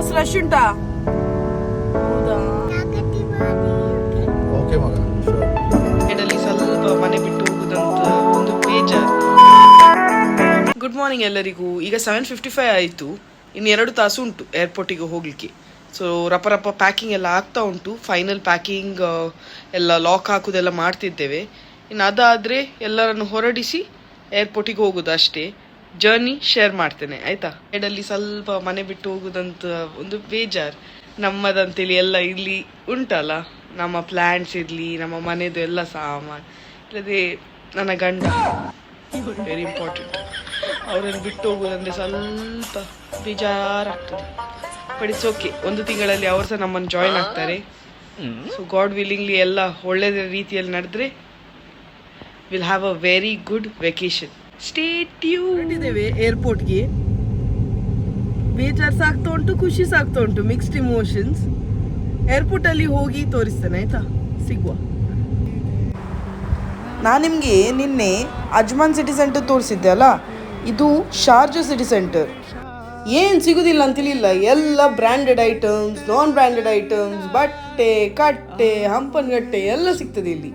Bus rush ಉಂಟಾ? ಹೌದಾ? Okay ಮಗ sure. ಸೈಡಲ್ಲಿ ಸ್ವಲ್ಪ ಮನೆ ಬಿಟ್ಟು ಹೋಗುದಂತ ಒಂದು ಬೇಜಾರು. ಗುಡ್ ಮಾರ್ನಿಂಗ್ ಎಲ್ಲರಿಗೂ. ಈಗ ಸೆವೆನ್ ಫಿಫ್ಟಿ ಫೈವ್ ಆಯಿತು. ಇನ್ನು ಎರಡು ತಾಸು ಉಂಟು ಏರ್ಪೋರ್ಟಿಗೆ ಹೋಗಲಿಕ್ಕೆ. ಸೊ ರಪ ರಪ ಪ್ಯಾಕಿಂಗ್ ಎಲ್ಲ ಆಗ್ತಾ ಉಂಟು. ಫೈನಲ್ ಪ್ಯಾಕಿಂಗ್ ಎಲ್ಲ ಲಾಕ್ ಹಾಕೋದೆಲ್ಲ ಮಾಡ್ತಿದ್ದೇವೆ. ಇನ್ನು ಅದಾದರೆ ಎಲ್ಲರನ್ನು ಹೊರಡಿಸಿ ಏರ್ಪೋರ್ಟಿಗೆ ಹೋಗೋದು ಅಷ್ಟೇ. ಜರ್ನಿ ಶೇರ್ ಮಾಡ್ತೇನೆ ಆಯ್ತಾ? ಎಡಲ್ಲಿ ಸ್ವಲ್ಪ ಮನೆ ಬಿಟ್ಟು ಹೋಗುದಂತ ಒಂದು ಬೇಜಾರ್. ನಮ್ಮದಂತೇಳಿ ಎಲ್ಲ ಇಲ್ಲಿ ಉಂಟಲ್ಲ ನಮ್ಮ ಪ್ಲ್ಯಾಂಟ್ಸ್ ಇರಲಿ ನಮ್ಮ ಮನೆದು ಎಲ್ಲ ಸಾಮಾನು ಇಲ್ಲದೆ ನನ್ನ ಗಂಡ. ವೆರಿ ಇಂಪಾರ್ಟೆಂಟ್ ಅವರನ್ನು ಬಿಟ್ಟು ಹೋಗೋದಂದ್ರೆ ಸ್ವಲ್ಪ ಬೇಜಾರಾಗ್ತದೆ. ಬಟ್ ಇಟ್ಸ್ ಓಕೆ ಒಂದು ತಿಂಗಳಲ್ಲಿ ಅವರು ಸಹ ನಮ್ಮನ್ನು ಜಾಯಿನ್ ಆಗ್ತಾರೆ. ಸೊ ಗಾಡ್ ವಿಲ್ಲಿಂಗ್ಲಿ ಎಲ್ಲ ಒಳ್ಳೆಯ ರೀತಿಯಲ್ಲಿ ನಡೆದ್ರೆ will have a very good vacation ಹೊರಟಿದ್ದೇವೆ ಏರ್ಪೋರ್ಟ್ಗೆ ಬೇಜಾರ್ ಸಾಕ್ತಾ ಉಂಟು, ಖುಷಿ ಸಾಕ್ತಾ ಉಂಟು ಮಿಕ್ಸ್ಡ್ ಇಮೋಷನ್ಸ್ ಏರ್ಪೋರ್ಟಲ್ಲಿ ಹೋಗಿ ತೋರಿಸ್ತೇನೆ, ಆಯ್ತಾ? ಸಿಗುವ. ನಾನು ನಿಮಗೆ ನಿನ್ನೆ ಅಜ್ಮಾನ್ ಸಿಟಿ ಸೆಂಟರ್ ತೋರಿಸಿದ್ದೆ ಅಲ್ಲ? ಇದು ಶಾರ್ಜಾ ಸಿಟಿ ಸೆಂಟರ್ ಏನು ಸಿಗುದಿಲ್ಲ ಅಂತೇಳಿಲ್ಲ ಎಲ್ಲ branded items non branded items ಬಟ್ಟೆ, ಕಟ್ಟೆ ಹಂಪನಗಟ್ಟೆ ಎಲ್ಲ ಸಿಗ್ತದೆ ಇಲ್ಲಿ.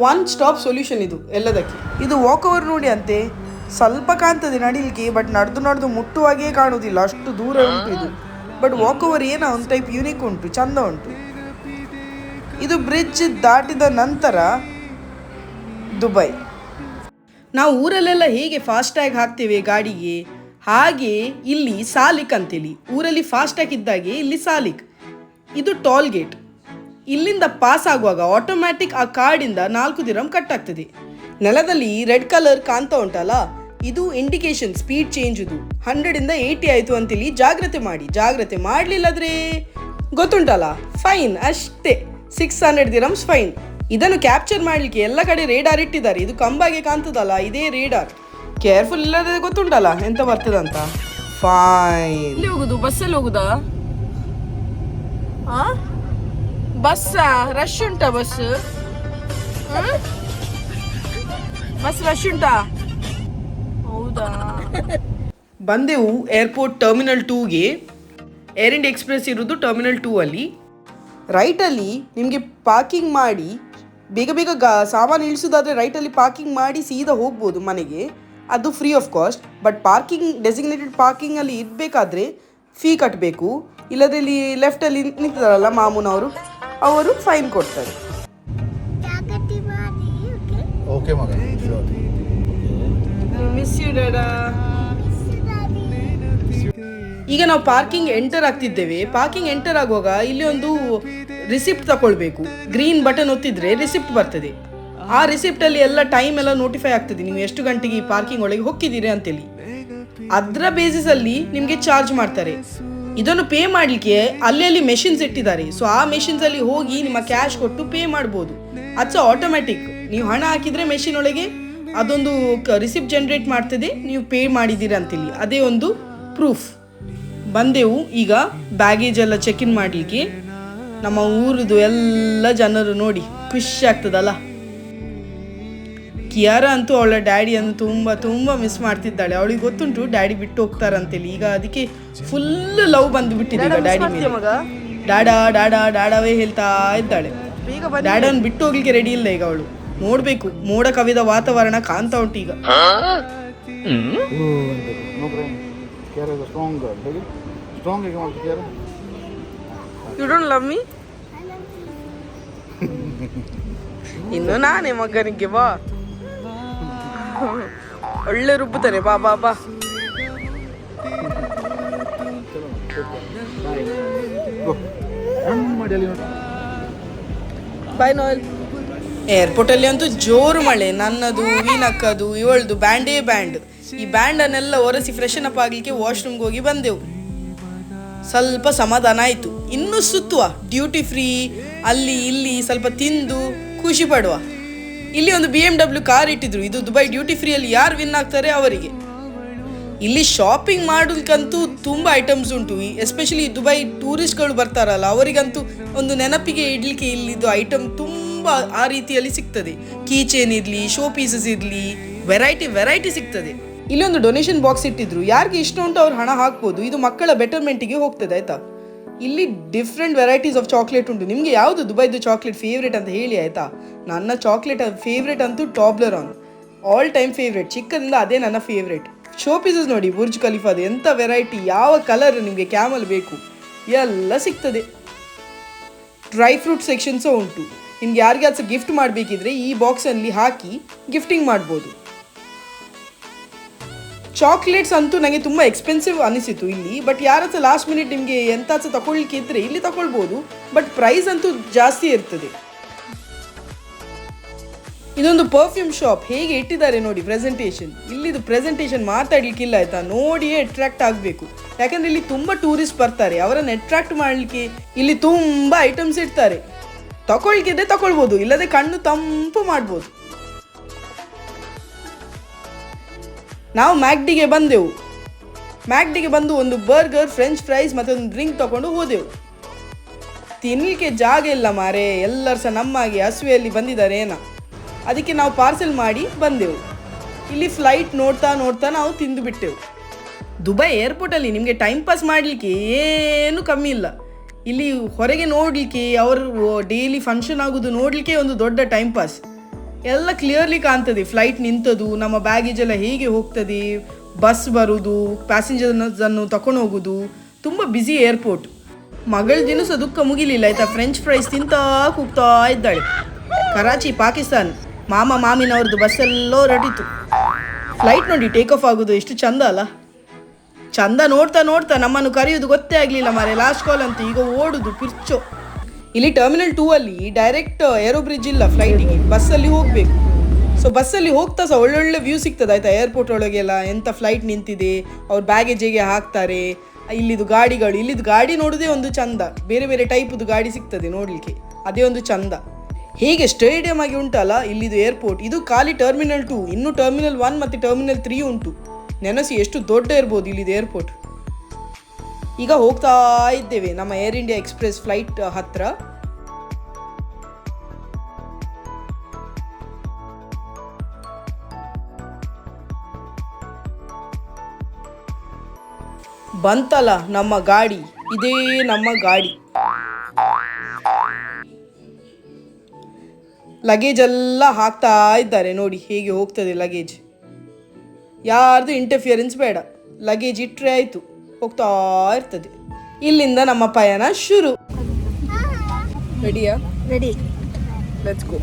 ಒನ್ ಸ್ಟಾಪ್ ಸೊಲ್ಯೂಷನ್ ಇದು ಎಲ್ಲದಕ್ಕೆ. ಇದು ವಾಕ್ ಓವರ್ ನೋಡಿ ಅಂತೆ. ಸ್ವಲ್ಪ ಕಾಣ್ತದೆ ನಡಿಲಿಕ್ಕೆ ಬಟ್ ನಡೆದು ನಡೆದು ಮುಟ್ಟುವಾಗೇ ಕಾಣುವುದಿಲ್ಲ. ಅಷ್ಟು ದೂರ ಉಂಟು ಇದು. ಬಟ್ ವಾಕ್ ಓವರ್ ಏನೋ ಒಂದು ಟೈಪ್ ಯೂನಿಕ್ ಉಂಟು ಚಂದ ಉಂಟು. ಇದು ಬ್ರಿಡ್ಜ್ ದಾಟಿದ ನಂತರ ದುಬೈ. ನಾವು ಊರಲ್ಲೆಲ್ಲ ಹೇಗೆ ಫಾಸ್ಟ್ಯಾಗ್ ಹಾಕ್ತೇವೆ ಗಾಡಿಗೆ? ಹಾಗೆ ಇಲ್ಲಿ ಸಾಲಿಕ್ ಅಂತೇಳಿ. ಊರಲ್ಲಿ ಫಾಸ್ಟ್ಯಾಗ್ ಇದ್ದಾಗೆ ಇಲ್ಲಿ ಸಾಲಿಕ್. ಇದು ಟೋಲ್ ಗೇಟ್ ಇಲ್ಲಿಂದ ಪಾಸ್ ಆಗುವಾಗ ಆಟೋಮ್ಯಾಟಿಕ್ ಆ ಕಾರ್ಡಿಂದ ನಾಲ್ಕು ದಿರಂ ಕಟ್ ಆಗ್ತದೆ ನೆಲದಲ್ಲಿ ರೆಡ್ ಕಲರ್ ಕಾಣ್ತಾ ಉಂಟಲ್ಲ? ಇದು ಇಂಡಿಕೇಶನ್ ಸ್ಪೀಡ್ ಚೇಂಜ್ ಇದು. ಹಂಡ್ರೆಡ್ ಇಂದ ಏಯ್ಟಿ ಆಯ್ತು ಅಂತೇಳಿ ಜಾಗ್ರತೆ ಮಾಡಿ. ಜಾಗ್ರತೆ ಮಾಡ್ಲಿಲ್ಲದ್ರೆ ಗೊತ್ತುಂಟಲ್ಲ? ಫೈನ್ ಅಷ್ಟೇ. ಸಿಕ್ಸ್ ಹಂಡ್ರೆಡ್ ದಿರಮ್ಸ್ ಫೈನ್ ಇದನ್ನು ಕ್ಯಾಪ್ಚರ್ ಮಾಡ್ಲಿಕ್ಕೆ ಎಲ್ಲ ಕಡೆ ರೇಡಾರ್ ಇಟ್ಟಿದ್ದಾರೆ. ಇದು ಕಂಬಾಗೆ ಕಾಣ್ತದಲ್ಲ? ಇದೇ ರೇಡಾರ್ ಕೇರ್ಫುಲ್ ಇಲ್ಲದೆ ಗೊತ್ತುಂಟಲ್ಲ? ಎಂತ ಬರ್ತದಂತ ಫೈನ್ ಹೋಗುದು? ಬಸ್ಸಲ್ಲಿ ಹೋಗುದಾ? ಬಸ್ಸಾ ರಶ್ ಉಂಟಾ ಬಸ್? ಬಸ್ ರಶ್ ಉಂಟಾ? ಹೌದಾ? ಬಂದೆವು ಏರ್ಪೋರ್ಟ್ ಟರ್ಮಿನಲ್ ಟೂಗೆ ಏರ್ ಇಂಡಿಯಾ ಎಕ್ಸ್ಪ್ರೆಸ್ ಇರೋದು ಟರ್ಮಿನಲ್ ಟೂ ಅಲ್ಲಿ. ರೈಟಲ್ಲಿ ನಿಮಗೆ ಪಾರ್ಕಿಂಗ್ ಮಾಡಿ, ಬೇಗ ಬೇಗ ಗಾ, ಸಾಮಾನು ಇಳಿಸೋದಾದ್ರೆ ರೈಟಲ್ಲಿ ಪಾರ್ಕಿಂಗ್ ಮಾಡಿ ಸೀದಾ ಹೋಗ್ಬೋದು ಮನೆಗೆ. ಅದು free of cost but parking designated ಪಾರ್ಕಿಂಗಲ್ಲಿ ಇರಬೇಕಾದ್ರೆ ಫೀ ಕಟ್ಟಬೇಕು ಇಲ್ಲದೆ ಇಲ್ಲಿ ಲೆಫ್ಟಲ್ಲಿ ನಿಂತಿದ್ದಾರಲ್ಲ ಮಾಮೂನವರು? ಅವರು ಫೈನ್ ಕೊಡ್ತಾರೆ. ಓಕೆ ಮಗ. Sure. ಮಿಸ್ ಯು ಡಾಡಾ ಈಗ ನಾವು ಪಾರ್ಕಿಂಗ್ ಎಂಟರ್ ಆಗ್ತಿದ್ದೇವೆ. ಪಾರ್ಕಿಂಗ್ ಎಂಟರ್ ಆಗುವಾಗ ಇಲ್ಲಿ ಒಂದು ರಿಸಿಪ್ಟ್ ತಗೊಳ್ಬೇಕು ಗ್ರೀನ್ ಬಟನ್ ಒತ್ತಿದ್ರೆ ರಿಸಿಪ್ಟ್ ಬರ್ತದೆ. ಆ ರಿಸಿಪ್ಟ್ ಅಲ್ಲಿ ಎಲ್ಲ ಟೈಮ್ ಎಲ್ಲ ನೋಟಿಫೈ ಆಗ್ತದೆ. ನೀವು ಎಷ್ಟು ಗಂಟೆಗೆ ಈ ಪಾರ್ಕಿಂಗ್ ಒಳಗೆ ಹೋಗಿದ್ದೀರಿ ಅಂತೇಳಿ. ಅದರ ಬೇಸಿಸ್ ಅಲ್ಲಿ ನಿಮಗೆ ಚಾರ್ಜ್ ಮಾಡ್ತಾರೆ. ಇದನ್ನು ಪೇ ಮಾಡಲಿಕ್ಕೆ ಅಲ್ಲಿ ಅಲ್ಲಿ ಮೆಷಿನ್ಸ್ ಇಟ್ಟಿದ್ದಾರೆ. ಸೊ ಆ ಮೆಷಿನ್ಸ್ ಅಲ್ಲಿ ಹೋಗಿ ನಿಮ್ಮ ಕ್ಯಾಶ್ ಕೊಟ್ಟು ಪೇ ಮಾಡ್ಬೋದು. ಅದು ಆಟೋಮ್ಯಾಟಿಕ್ ನೀವು ಹಣ ಹಾಕಿದ್ರೆ ಮೆಷಿನ್ ಒಳಗೆ ಅದೊಂದು ರಿಸಿಪ್ಟ್ ಜನರೇಟ್ ಮಾಡ್ತದೆ. ನೀವು ಪೇ ಮಾಡಿದ್ದೀರಾ ಅಂತೇಳಿ ಅದೇ ಒಂದು ಪ್ರೂಫ್ ಬಂದೆವು. ಈಗ ಬ್ಯಾಗೇಜ್ ಎಲ್ಲ ಚೆಕ್ ಇನ್ ಮಾಡಲಿಕ್ಕೆ. ನಮ್ಮ ಊರದು ಎಲ್ಲ ಜನರು ನೋಡಿ, ಖುಷಿ ಆಗ್ತದಲ್ಲ? ಕಿಯಾರ ಅಂತೂ ಅವಳ ಡ್ಯಾಡಿಯನ್ನು ತುಂಬ ತುಂಬ ಮಿಸ್ ಮಾಡ್ತಿದ್ದಾಳೆ. ಅವಳಿಗೆ ಗೊತ್ತುಂಟು ಡ್ಯಾಡಿ ಬಿಟ್ಟು ಹೋಗ್ತಾರಂತೇಳಿ ಈಗ ಅದಕ್ಕೆ ಫುಲ್ ಲವ್ ಬಂದು ಬಿಟ್ಟಿದೆ ಈಗ ಡ್ಯಾಡಿ ಮೇಲೆ. ಡಾಡಾ ಡಾಡಾ ಡಾಡಾವೇ ಹೇಳ್ತಾ ಇದ್ದಾಳೆ. ಡ್ಯಾಡನ್ ಬಿಟ್ಟು ಹೋಗ್ಲಿಕ್ಕೆ ರೆಡಿ ಇಲ್ಲ ಈಗ ಅವಳು. ನೋಡ್ಬೇಕು ಮೋಡ ಕವಿದ ವಾತಾವರಣ ಕಾಣ್ತಾ ಉಂಟು ಈಗ. ಇನ್ನು ನಾನೇ ಮಗನಿಗೆ ಬಾ. ಒಳ್ಳೆ ರುಬ್ಬುತ್ತಾನೆ. ಬಾ ಬಾ ಬಾ. ಬಾಯ್ ನೋಯಲ್ ಏರ್ಪೋರ್ಟ್ ಅಲ್ಲಿ ಅಂತೂ ಜೋರು ಮಳೆ. ನನ್ನದು ವೀನಕ್ಕದು ಇವಳದು, ಬ್ಯಾಂಡೇ ಬ್ಯಾಂಡ್. ಈ ಬ್ಯಾಂಡ್ ಅನ್ನೆಲ್ಲ ಒರೆಸಿ ಫ್ರೆಶನ್ ಅಪ್ ಆಗ್ಲಿಕ್ಕೆ ವಾಶ್ರೂಮ್ಗೆ ಹೋಗಿ ಬಂದೆವು. ಸ್ವಲ್ಪ ಸಮಾಧಾನ ಆಯ್ತು. ಇನ್ನು ಸುತ್ತುವ. ಡ್ಯೂಟಿ ಫ್ರೀ ಅಲ್ಲಿ, ಇಲ್ಲಿ, ಸ್ವಲ್ಪ ತಿಂದು, ಖುಷಿ ಪಡುವ. ಇಲ್ಲಿ ಒಂದು ಬಿ ಎಂ ಡಬ್ಲ್ಯೂ ಕಾರ್ ಇಟ್ಟಿದ್ರು. ಇದು ದುಬೈ ಡ್ಯೂಟಿ ಫ್ರೀಯಲ್ಲಿ ಯಾರು ವಿನ್ ಆಗ್ತಾರೆ ಅವರಿಗೆ. ಇಲ್ಲಿ ಶಾಪಿಂಗ್ ಮಾಡೋದಕ್ಕಂತೂ ತುಂಬ ಐಟಮ್ಸ್ ಉಂಟು. ಎಸ್ಪೆಷಲಿ ದುಬೈ ಟೂರಿಸ್ಟ್ಗಳು ಬರ್ತಾರಲ್ಲ, ಅವರಿಗಂತೂ ಒಂದು ನೆನಪಿಗೆ ಇಡ್ಲಿಕ್ಕೆ ಇಲ್ಲಿದ್ದು ಐಟಮ್ ತುಂಬ ಆ ರೀತಿಯಲ್ಲಿ ಸಿಗ್ತದೆ. ಕೀ ಚೇನ್ ಇರಲಿ ಶೋ ಪೀಸಸ್ ಇರಲಿ ವೆರೈಟಿ ವೆರೈಟಿ ಸಿಗ್ತದೆ. ಇಲ್ಲಿ ಒಂದು ಡೊನೇಷನ್ ಬಾಕ್ಸ್ ಇಟ್ಟಿದ್ರು. ಯಾರಿಗೆ ಇಷ್ಟ ಉಂಟು ಅವ್ರು ಹಣ ಹಾಕ್ಬೋದು. ಇದು ಮಕ್ಕಳ ಬೆಟರ್ಮೆಂಟಿಗೆ ಹೋಗ್ತದೆ, ಆಯ್ತಾ? ಇಲ್ಲಿ ಡಿಫ್ರೆಂಟ್ ವೆರೈಟೀಸ್ ಆಫ್ ಚಾಕ್ಲೇಟ್ ಉಂಟು. ನಿಮಗೆ ಯಾವುದು ದುಬೈದು ಚಾಕ್ಲೇಟ್ ಫೇವ್ರೇಟ್ ಅಂತ ಹೇಳಿ ಆಯಿತಾ? ನನ್ನ ಚಾಕ್ಲೇಟ್ ಫೇವ್ರೇಟ್ ಅಂತೂ ಟಾಬ್ಲರಾನ್ ಆಲ್ ಟೈಮ್ ಫೇವ್ರೇಟ್ ಚಿಕ್ಕದಿಂದ ಅದೇ ನನ್ನ ಫೇವ್ರೇಟ್ ಶೋ ಪೀಸಸ್ ನೋಡಿ ಬುರ್ಜ್ ಖಲೀಫಾದ ಎಂಥ ವೆರೈಟಿ ಯಾವ ಕಲರ್ ನಿಮಗೆ ಕ್ಯಾಮಲ್ ಬೇಕು? ಎಲ್ಲ ಸಿಗ್ತದೆ. ಡ್ರೈ ಫ್ರೂಟ್ ಸೆಕ್ಷನ್ಸು ಉಂಟು. ನಿಮ್ಗೆ ಯಾರಿಗಾದ್ರೂ ಗಿಫ್ಟ್ ಮಾಡಬೇಕಿದ್ರೆ ಈ ಬಾಕ್ಸಲ್ಲಿ ಹಾಕಿ ಗಿಫ್ಟಿಂಗ್ ಮಾಡ್ಬೋದು. ಚಾಕ್ಲೇಟ್ಸ್ ಅಂತೂ ನನಗೆ ತುಂಬ ಎಕ್ಸ್ಪೆನ್ಸಿವ್ ಅನಿಸಿತು ಇಲ್ಲಿ ಬಟ್ ಯಾರ ಹತ್ರ ಲಾಸ್ಟ್ ಮಿನಿಟ್ ನಿಮಗೆ ಎಂತ ಸಹ ತಗೊಳ್ಳಿಕ್ಕೆ ಇದ್ರೆ ಇಲ್ಲಿ ತಗೊಳ್ಬೋದು ಬಟ್ ಪ್ರೈಸ್ ಅಂತೂ ಜಾಸ್ತಿ ಇರ್ತದೆ. ಇದೊಂದು ಪರ್ಫ್ಯೂಮ್ ಶಾಪ್ ಹೇಗೆ ಇಟ್ಟಿದ್ದಾರೆ ನೋಡಿ ಪ್ರೆಸೆಂಟೇಷನ್ ಇಲ್ಲಿದು ಪ್ರೆಸೆಂಟೇಷನ್ ಮಾತಾಡ್ಲಿಕ್ಕಿಲ್ಲ ಆಯ್ತಾ? ನೋಡಿಯೇ ಅಟ್ರಾಕ್ಟ್ ಆಗಬೇಕು. ಯಾಕಂದ್ರೆ ಇಲ್ಲಿ ತುಂಬ ಟೂರಿಸ್ಟ್ ಬರ್ತಾರೆ, ಅವರನ್ನು ಅಟ್ರಾಕ್ಟ್ ಮಾಡಲಿಕ್ಕೆ ಇಲ್ಲಿ ತುಂಬ ಐಟಮ್ಸ್ ಇಡ್ತಾರೆ. ತಗೊಳ್ಕಿದ್ರೆ ತಗೊಳ್ಬೋದು ಇಲ್ಲದೆ ಕಣ್ಣು ತಂಪು ಮಾಡ್ಬೋದು. ನಾವು ಮ್ಯಾಕ್ಡಿಗೆ ಬಂದೆವು. ಮ್ಯಾಕ್ಡಿಗೆ ಬಂದು ಒಂದು ಬರ್ಗರ್, ಫ್ರೆಂಚ್ ಫ್ರೈಸ್ ಮತ್ತು ಒಂದು ಡ್ರಿಂಕ್ ತಗೊಂಡು ಹೋದೆವು. ತಿನ್ನಲಿಕ್ಕೆ ಜಾಗ ಇಲ್ಲ ಮಾರೆ, ಎಲ್ಲರೂ ಸಹ ನಮ್ಮಾಗಿ ಹಸುವೆಯಲ್ಲಿ ಬಂದಿದ್ದಾರೆ ಏನ ಅದಕ್ಕೆ ನಾವು ಪಾರ್ಸೆಲ್ ಮಾಡಿ ಬಂದೆವು. ಇಲ್ಲಿ ಫ್ಲೈಟ್ ನೋಡ್ತಾ ನೋಡ್ತಾ ನಾವು ತಿಂದು ಬಿಟ್ಟೆವು. ದುಬೈ ಏರ್ಪೋರ್ಟಲ್ಲಿ ನಿಮಗೆ ಟೈಮ್ ಪಾಸ್ ಮಾಡಲಿಕ್ಕೆ ಏನು ಕಮ್ಮಿ ಇಲ್ಲ. ಇಲ್ಲಿ ಹೊರಗೆ ನೋಡಲಿಕ್ಕೆ ಅವರು ಡೈಲಿ ಫಂಕ್ಷನ್ ಆಗೋದು ನೋಡಲಿಕ್ಕೆ ಒಂದು ದೊಡ್ಡ ಟೈಮ್ ಪಾಸ್. ಎಲ್ಲ ಕ್ಲಿಯರ್ಲಿ ಕಾಣ್ತದೆ. ಫ್ಲೈಟ್ ನಿಂತದು, ನಮ್ಮ ಬ್ಯಾಗೇಜ್ ಎಲ್ಲ ಹೇಗೆ ಹೋಗ್ತದೆ ಬಸ್ ಬರುವುದು ಪ್ಯಾಸೆಂಜರ್ಸನ್ನು ತಕೊಂಡು ಹೋಗುದು, ತುಂಬ ಬ್ಯುಸಿ ಏರ್ಪೋರ್ಟ್ ಮಗಳ ದಿನಸ ದುಃಖ ಮುಗಿಲಿಲ್ಲ, ಆಯ್ತಾ? ಫ್ರೆಂಚ್ ಫ್ರೈಸ್ ತಿಂತಾ ಕೂಗ್ತಾ ಇದ್ದಾಳೆ. ಕರಾಚಿ, ಪಾಕಿಸ್ತಾನ್. ಮಾಮ ಮಾಮಿನವ್ರದ್ದು ಬಸ್ಸೆಲ್ಲೋ ರಟಿತು ಫ್ಲೈಟ್ ನೋಡಿ ಟೇಕ್ ಆಫ್ ಆಗೋದು, ಎಷ್ಟು ಚಂದ ಅಲ್ಲ? ಚಂದ ನೋಡ್ತಾ ನೋಡ್ತಾ ನಮ್ಮನ್ನು ಕರೆಯೋದು ಗೊತ್ತೇ ಆಗಲಿಲ್ಲ ಮಾರೆ. ಲಾಸ್ಟ್ ಕಾಲ್ ಅಂತ ಈಗ ಓಡುದು ಪಿರ್ಚೋ. ಇಲ್ಲಿ ಟರ್ಮಿನಲ್ ಟೂ ಅಲ್ಲಿ ಡೈರೆಕ್ಟ್ ಏರೋ ಬ್ರಿಡ್ಜ್ ಇಲ್ಲ ಫ್ಲೈಟಿಗೆ ಬಸ್ಸಲ್ಲಿ ಹೋಗಬೇಕು. ಸೊ ಬಸ್ಸಲ್ಲಿ ಹೋಗ್ತಾ ಸಹ ಒಳ್ಳೊಳ್ಳೆ ವ್ಯೂ ಸಿಗ್ತದೆ. ಆಯ್ತಾ? ಏರ್ಪೋರ್ಟ್ ಒಳಗೆಲ್ಲ ಎಂಥ ಫ್ಲೈಟ್ ನಿಂತಿದೆ, ಅವ್ರ ಬ್ಯಾಗೇಜ್ ಹೇಗೆ ಹಾಕ್ತಾರೆ, ಇಲ್ಲಿದು ಗಾಡಿಗಳು, ಇಲ್ಲಿದು ಗಾಡಿ ನೋಡೋದೇ ಒಂದು ಚಂದ. ಬೇರೆ ಬೇರೆ ಟೈಪ್ದು ಗಾಡಿ ಸಿಗ್ತದೆ ನೋಡಲಿಕ್ಕೆ. ಅದೇ ಒಂದು ಚಂದ. ಹೇಗೆ ಸ್ಟೇಡಿಯಂ ಆಗಿ ಉಂಟಲ್ಲ, ಇಲ್ಲಿದು ಏರ್ಪೋರ್ಟ್ ಇದು ಖಾಲಿ ಟರ್ಮಿನಲ್ ಟೂ ಇನ್ನು ಟರ್ಮಿನಲ್ ಒನ್ ಮತ್ತು ಟರ್ಮಿನಲ್ ತ್ರೀ ಉಂಟು. ನೆನಸಿ ಎಷ್ಟು ದೊಡ್ಡ ಇರ್ಬೋದು ಇಲ್ಲಿದು ಏರ್ಪೋರ್ಟ್ ಈಗ ಹೋಗ್ತಾ ಇದ್ದೇವೆ ನಮ್ಮ ಏರ್ ಇಂಡಿಯಾ ಎಕ್ಸ್ಪ್ರೆಸ್ ಫ್ಲೈಟ್ ಹತ್ರ. ಬಂತಲ್ಲ ನಮ್ಮ ಗಾಡಿ, ಇದೇ ನಮ್ಮ ಗಾಡಿ. ಲಗೇಜ್ ಎಲ್ಲ ಹಾಕ್ತಾ ಇದ್ದಾರೆ, ನೋಡಿ ಹೇಗೆ ಹೋಗ್ತದೆ ಲಗೇಜ್. ಯಾರ್ದು ಇಂಟರ್ಫಿಯರೆನ್ಸ್ ಬೇಡ, ಲಗೇಜ್ ಇಟ್ಟರೆ ಆಯಿತು. ಹೋಗ್ತಾ ಇರ್ತದೆ. ಇಲ್ಲಿಂದ ನಮ್ಮ ಪಯಣ ಶುರು. ರೆಡಿಯಾ ರೆಡಿ ಲೆಟ್ಸ್ ಗೋ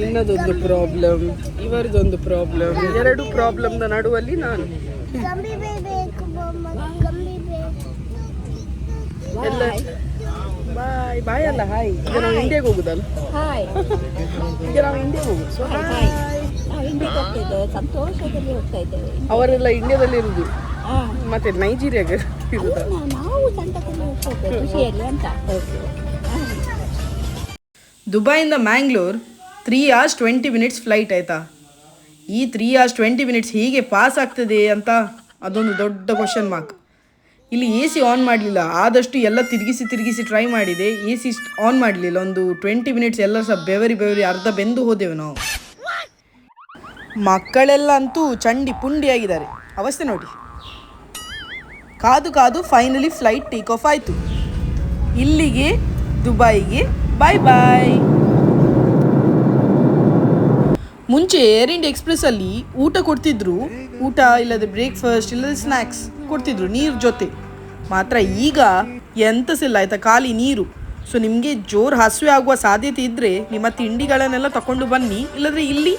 ನಿನ್ನದೊಂದು ಪ್ರಾಬ್ಲಮ್ ಇವರದೊಂದು ಪ್ರಾಬ್ಲಮ್ ಎರಡು ಪ್ರಾಬ್ಲಮ್ನ ನಡುವಲ್ಲಿ ನಾನು. ಎಲ್ಲ ಬಾಯ್ ಬಾಯ್ ಅಲ್ಲ ಹಾಯ್. ಈಗ ನಾವು ಇಂಡಿಯಾಗೆ ಹೋಗುದಲ್ಲ? ಹಾಯ್. ಈಗ ನಾವು ಇಂಡಿಯಾಗೆ ಹೋಗುದು. ಸೊ ಹಾಯ್ ನಾವು ಇಂಡಿಯಾಗೆ ಹೋಗ್ತಿದ್ದೇವೆ ಸಂತೋಷದಲ್ಲಿ ಹೋಗ್ತಾ ಇದ್ದೇವೆ. ಅವರೆಲ್ಲ ಇಂಡಿಯಾದಲ್ಲಿ ಇರುದು. ಮತ್ತೆ ನೈಜೀರಿಯಾಗೆ ಇರುದ? ನಾವು ಸಂತಕಲ್ಲಿ ಹೋಗ್ತಾ ಇದ್ದೇವೆ ಖುಷಿಯಲ್ಲಿ ಅಂತ. ದುಬೈಯಿಂದ Mangalore three hours twenty minutes flight ಆಯಿತಾ? ಈ ತ್ರೀ ಅವರ್ಸ್ ಟ್ವೆಂಟಿ ಮಿನಿಟ್ಸ್ ಹೀಗೆ ಪಾಸ್ ಆಗ್ತದೆ ಅಂತ ಅದೊಂದು ದೊಡ್ಡ ಕ್ವಶನ್ ಮಾರ್ಕ್ ಇಲ್ಲಿ ಎ ಸಿ ಆನ್ ಮಾಡಲಿಲ್ಲ. ಆದಷ್ಟು ಎಲ್ಲ ತಿರುಗಿಸಿ ತಿರುಗಿಸಿ ಟ್ರೈ ಮಾಡಿದೆ. ಎ ಸಿ ಆನ್ ಮಾಡಲಿಲ್ಲ. ಒಂದು ಟ್ವೆಂಟಿ ಮಿನಿಟ್ಸ್ ಎಲ್ಲ ಸಹ ಬೆವರಿ ಬೆವರಿ ಅರ್ಧ ಬೆಂದು ಹೋದೆವು ನಾವು. ಮಕ್ಕಳೆಲ್ಲ ಅಂತೂ ಚಂಡಿ ಪುಂಡಿ ಆಗಿದ್ದಾರೆ. ಅವಸ್ಥೆ ನೋಡಿ. ಕಾದು ಕಾದು ಫೈನಲಿ ಫ್ಲೈಟ್ ಟೇಕ್ ಆಫ್ ಆಯಿತು. ಇಲ್ಲಿಗೆ, ದುಬೈಗೆ ಬಾಯ್ ಬಾಯ್ ಮುಂಚೆ ಏರ್ ಇಂಡಿಯಾ ಎಕ್ಸ್ಪ್ರೆಸ್ಸಲ್ಲಿ ಊಟ ಕೊಡ್ತಿದ್ರು. ಊಟ ಇಲ್ಲದೆ ಬ್ರೇಕ್ಫಾಸ್ಟ್ ಇಲ್ಲದೆ ಸ್ನ್ಯಾಕ್ಸ್ ಕೊಡ್ತಿದ್ರು ನೀರು ಜೊತೆ. ಮಾತ್ರ ಈಗ ಎಂತ ಸಿಲ್ಲ ಆಯ್ತಾ? ಖಾಲಿ ನೀರು. ಸೊ ನಿಮಗೆ ಜೋರು ಹಸಿವೆ ಆಗುವ ಸಾಧ್ಯತೆ ಇದ್ದರೆ ನಿಮ್ಮ ತಿಂಡಿಗಳನ್ನೆಲ್ಲ ತಗೊಂಡು ಬನ್ನಿ. ಇಲ್ಲದ್ರೆ ಇಲ್ಲಿ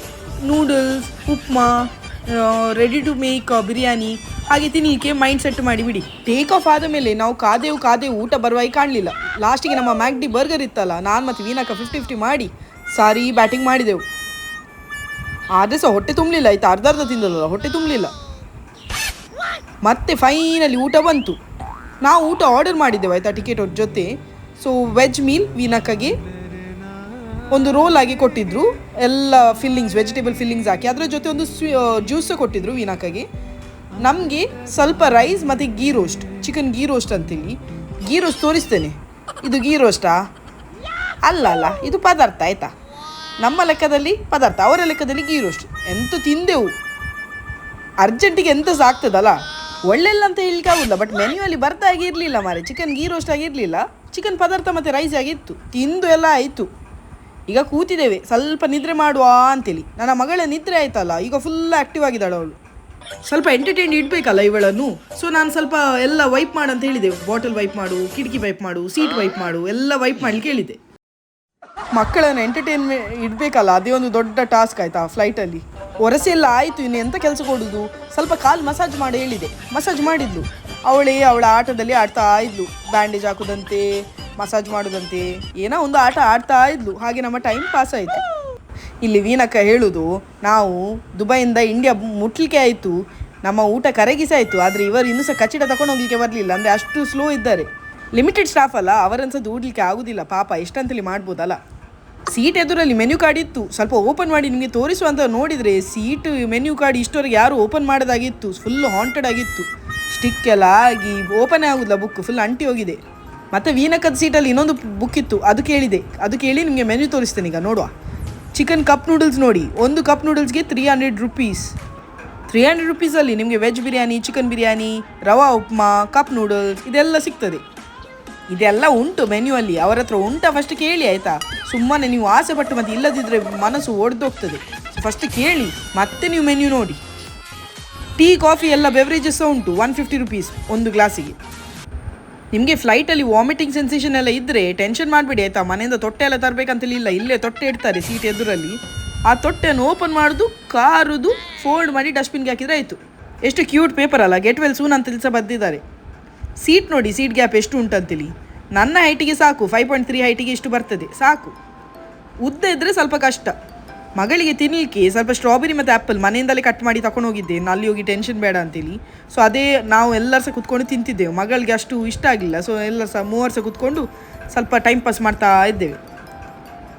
noodles upma ready to make biryani ಹಾಗೆ ತಿನ್ನಲಿಕ್ಕೆ ಮೈಂಡ್ ಸೆಟ್ ಮಾಡಿಬಿಡಿ ಟೇಕ್ ಆಫ್ ಆದ ಮೇಲೆ ನಾವು ಕಾದೇವು ಕಾದೇವು ಊಟ ಬರುವಾಗಿ ಕಾಣಲಿಲ್ಲ. ಲಾಸ್ಟಿಗೆ ನಮ್ಮ ಮ್ಯಾಗ್ಡಿ ಬರ್ಗರ್ ಇತ್ತಲ್ಲ, ನಾನು ಮತ್ತು ವೀನಕ್ಕ ಫಿಫ್ಟಿ ಫಿಫ್ಟಿ ಮಾಡಿ, ಸಾರಿ ಬ್ಯಾಟಿಂಗ್ ಮಾಡಿದೆವು. ಆದರೆ ಸಹ ಹೊಟ್ಟೆ ತುಂಬಲಿಲ್ಲ, ಆಯ್ತಾ, ಅರ್ಧ ಅರ್ಧ ತಿಂದಲ್ಲ ಹೊಟ್ಟೆ ತುಂಬಲಿಲ್ಲ. ಮತ್ತೆ ಫೈನಲಿ ಊಟ ಬಂತು. ನಾವು ಊಟ ಆರ್ಡರ್ ಮಾಡಿದ್ದೆವು, ಆಯ್ತಾ ಟಿಕೆಟ್ ಜೊತೆ. ಸೊ ವೆಜ್ ಮೀಲ್ ವೀನಕ್ಕಗೆ ಒಂದು ರೋಲ್ ಆಗಿ ಕೊಟ್ಟಿದ್ರು. ಎಲ್ಲ ಫಿಲ್ಲಿಂಗ್ಸ್ ವೆಜಿಟೇಬಲ್ ಫಿಲ್ಲಿಂಗ್ಸ್ ಹಾಕಿ, ಅದರ ಜೊತೆ ಒಂದು ಜ್ಯೂಸ್ ಕೊಟ್ಟಿದ್ರು ವೀನಕ್ಕಗೆ ನಮಗೆ ಸ್ವಲ್ಪ ರೈಸ್ ಮತ್ತು ghee roast chicken ghee roast ಅಂತೇಳಿ ಗೀ ರೋಸ್ಟ್ ತೋರಿಸ್ತೇನೆ. ಇದು ಗೀ ರೋಸ್ಟಾ ಅಲ್ಲ ಅಲ್ಲ, ಇದು ಪದಾರ್ಥ, ಆಯ್ತಾ? ನಮ್ಮ ಲೆಕ್ಕದಲ್ಲಿ ಪದಾರ್ಥ, ಅವರ ಲೆಕ್ಕದಲ್ಲಿ ಗೀ ರೋಸ್ಟ್ ಎಂತ ತಿಂದೆವು? ಅರ್ಜೆಂಟಿಗೆ ಎಂತ ಸಹ ಒಳ್ಳೆಲ್ಲ ಅಂತ ಹೇಳಿಕ್ಕೆ ಆಗುದಿಲ್ಲ ಬಟ್ ಮೆನ್ಯೂ ಅಲ್ಲಿ ಬರ್ತಾ ಆಗಿರಲಿಲ್ಲ ಮಾರೆ ಚಿಕನ್ ಗೀ ರೋಸ್ಟ್ ಆಗಿರಲಿಲ್ಲ ಚಿಕನ್ ಪದಾರ್ಥ ಮತ್ತು ರೈಸ್ ಆಗಿತ್ತು ತಿಂದು ಎಲ್ಲ ಆಯಿತು. ಈಗ ಕೂತಿದ್ದೇವೆ. ಸ್ವಲ್ಪ ನಿದ್ರೆ ಮಾಡುವ ಅಂತೇಳಿ. ನನ್ನ ಮಗಳ ನಿದ್ರೆ ಆಯ್ತಲ್ಲ, ಈಗ ಫುಲ್ ಆಕ್ಟಿವ್ ಆಗಿದ್ದಾಳೆ ಅವಳು. ಸ್ವಲ್ಪ ಎಂಟರ್ಟೈನ್ ಇಡಬೇಕಲ್ಲ ಇವಳನ್ನು? ಸೊ ನಾನು ಸ್ವಲ್ಪ ಎಲ್ಲ ವೈಪ್ ಮಾಡು ಅಂತ ಹೇಳಿದೆ. ಬಾಟಲ್ ವೈಪ್ ಮಾಡು, ಕಿಟಕಿ ವೈಪ್ ಮಾಡು ಸೀಟ್ ವೈಪ್ ಮಾಡು, ಎಲ್ಲ ವೈಪ್ ಮಾಡಲಿಕ್ಕೆ ಹೇಳಿದೆ ಮಕ್ಕಳನ್ನು ಎಂಟರ್ಟೈನ್ಮೆಂಟ್ ಇಡಬೇಕಲ್ಲ, ಅದೇ ಒಂದು ದೊಡ್ಡ ಟಾಸ್ಕ್ ಆಯ್ತಾ ಫ್ಲೈಟಲ್ಲಿ ಒರಸಿ ಎಲ್ಲ ಆಯಿತು, ಇನ್ನು ಎಂತ ಕೆಲಸ ಕೊಡುದು? ಸ್ವಲ್ಪ ಕಾಲು ಮಸಾಜ್ ಮಾಡಿ ಹೇಳಿದೆ. ಮಸಾಜ್ ಮಾಡಿದ್ಲು. ಅವಳೇ ಅವಳ ಆಟದಲ್ಲಿ ಆಡ್ತಾ ಇದ್ಲು. ಬ್ಯಾಂಡೇಜ್ ಹಾಕೋದಂತೆ ಮಸಾಜ್ ಮಾಡೋದಂತೆ, ಏನೋ ಒಂದು ಆಟ ಆಡ್ತಾ ಇದ್ಲು. ಹಾಗೆ ನಮ್ಮ ಟೈಮ್ ಪಾಸ್ ಆಯಿತು. ಇಲ್ಲಿ ವೀನಕ್ಕ ಹೇಳುದು, ನಾವು ದುಬೈಯಿಂದ ಇಂಡಿಯಾ ಮುಟ್ಲಿಕ್ಕೆ ಆಯಿತು. ನಮ್ಮ ಊಟ ಕರಗಿಸಾಯಿತು ಆದರೆ ಇವರು ಇನ್ನೂ ಸಹ ಕಚ್ಚಿಡ ತಗೊಂಡು ಹೋಗ್ಲಿಕ್ಕೆ ಬರಲಿಲ್ಲ. ಅಂದರೆ ಅಷ್ಟು ಸ್ಲೋ ಇದ್ದಾರೆ. ಲಿಮಿಟೆಡ್ ಸ್ಟಾಫ್ ಅಲ್ಲ ಅವರನ್ನು ಸಹ ದೂಡ್ಲಿಕ್ಕೆ ಆಗುದಿಲ್ಲ. ಪಾಪ, ಎಷ್ಟಂತೇಳಿ ಮಾಡ್ಬೋದಲ್ಲ. ಸೀಟ್ ಎದುರಲ್ಲಿ ಮೆನ್ಯೂ ಕಾರ್ಡ್ ಇತ್ತು. ಸ್ವಲ್ಪ ಓಪನ್ ಮಾಡಿ ನಿಮಗೆ ತೋರಿಸುವಂತ ನೋಡಿದರೆ ಸೀಟ್ ಮೆನ್ಯೂ ಕಾರ್ಡ್ ಇಷ್ಟವರೆಗೆ ಯಾರು ಓಪನ್ ಮಾಡೋದಾಗಿತ್ತು. ಫುಲ್ ಹಾಂಟೆಡ್ ಆಗಿತ್ತು. ಸ್ಟಿಕ್ ಎಲ್ಲ ಆಗಿ ಓಪನ್ ಆಗುದಿಲ್ಲ ಬುಕ್ ಫುಲ್ ಅಂಟಿ ಹೋಗಿದೆ. ಮತ್ತೆ ವೀನಕದ ಸೀಟಲ್ಲಿ ಇನ್ನೊಂದು ಬುಕ್ ಇತ್ತು. ಅದು ಕೇಳಿದೆ. ಅದು ಕೇಳಿ ನಿಮಗೆ ಮೆನ್ಯೂ ತೋರಿಸ್ತೇನೆ ಈಗ, ನೋಡುವ. ಚಿಕನ್ ಕಪ್ ನೂಡಲ್ಸ್ ನೋಡಿ. ಒಂದು cup ನೂಡಲ್ಸ್ಗೆ three hundred rupees three hundred ರುಪೀಸಲ್ಲಿ ನಿಮಗೆ veg biryani chicken biryani rava upma cup noodles ಇದೆಲ್ಲ ಸಿಗ್ತದೆ. ಇದೆಲ್ಲ ಉಂಟು ಮೆನ್ಯೂ ಅಲ್ಲಿ ಅವರ ಹತ್ರ ಉಂಟಾ ಫಸ್ಟ್ ಕೇಳಿ ಆಯ್ತಾ? ಸುಮ್ಮನೆ ನೀವು ಆಸೆ ಪಟ್ಟು ಮತ್ತೆ ಇಲ್ಲದಿದ್ದರೆ ಮನಸ್ಸು ಒಡೆದೋಗ್ತದೆ. ಫಸ್ಟ್ ಕೇಳಿ, ಮತ್ತೆ ನೀವು ಮೆನ್ಯೂ ನೋಡಿ. ಟೀ ಕಾಫಿ ಎಲ್ಲ ಬೆವರೇಜಸ್ ಉಂಟು ಒನ್ ಫಿಫ್ಟಿ ರುಪೀಸ್ ಒಂದು ಗ್ಲಾಸಿಗೆ ನಿಮಗೆ ಫ್ಲೈಟಲ್ಲಿ ವಾಮಿಟಿಂಗ್ ಸೆನ್ಸೇಷನ್ ಎಲ್ಲ ಇದ್ದರೆ ಟೆನ್ಷನ್ ಮಾಡಬೇಡಿ ಆಯಿತಾ? ಮನೆಯಿಂದ ತೊಟ್ಟೆ ಎಲ್ಲ ತರಬೇಕಂತೇಳಿ ಇಲ್ಲ, ಇಲ್ಲೇ ತೊಟ್ಟೆ ಇಡ್ತಾರೆ ಸೀಟ್ ಎದುರಲ್ಲಿ. ಆ ತೊಟ್ಟೆಯನ್ನು ಓಪನ್ ಮಾಡೋದು, ಕಾರುದು ಫೋಲ್ಡ್ ಮಾಡಿ ಡಸ್ಟ್ಬಿನ್ಗೆ ಹಾಕಿದರೆ ಆಯಿತು. ಎಷ್ಟು ಕ್ಯೂಟ್ ಪೇಪರ್ ಅಲ್ಲ ಗೆಟ್ ವೆಲ್ ಸೂನ್ ಅಂತ ಸಹ ಬರೆದಿದ್ದಾರೆ ಸೀಟ್ ನೋಡಿ ಸೀಟ್ ಗ್ಯಾಪ್ ಎಷ್ಟು ಉಂಟಂತೇಳಿ ನನ್ನ ಹೈಟಿಗೆ ಸಾಕು ಫೈವ್ ಪಾಯಿಂಟ್ ತ್ರೀ ಹೈಟಿಗೆ ಇಷ್ಟು ಬರ್ತದೆ, ಸಾಕು. ಉದ್ದ ಇದ್ದರೆ ಸ್ವಲ್ಪ ಕಷ್ಟ. ಮಗಳಿಗೆ ತಿನ್ನಲಿಕ್ಕೆ ಸ್ವಲ್ಪ ಸ್ಟ್ರಾಬೆರಿ ಮತ್ತು ಆ್ಯಪಲ್ ಮನೆಯಿಂದಲೇ ಕಟ್ ಮಾಡಿ ತಗೊಂಡು ಹೋಗಿದ್ದೆ. ಅಲ್ಲಿ ಹೋಗಿ ಟೆನ್ಷನ್ ಬೇಡ ಅಂತೇಳಿ ಸೊ ಅದೇ ನಾವು ಎಲ್ಲರೂ ಸಹ ಕುತ್ಕೊಂಡು ತಿಂತಿದ್ದೆವು. ಮಗಳಿಗೆ ಅಷ್ಟು ಇಷ್ಟ ಆಗಲಿಲ್ಲ ಸೊ ಎಲ್ಲರೂ ಸಹ ಮೂವರು ಸಹ ಕುತ್ಕೊಂಡು ಸ್ವಲ್ಪ ಟೈಮ್ ಪಾಸ್ ಮಾಡ್ತಾ ಇದ್ದೇವೆ.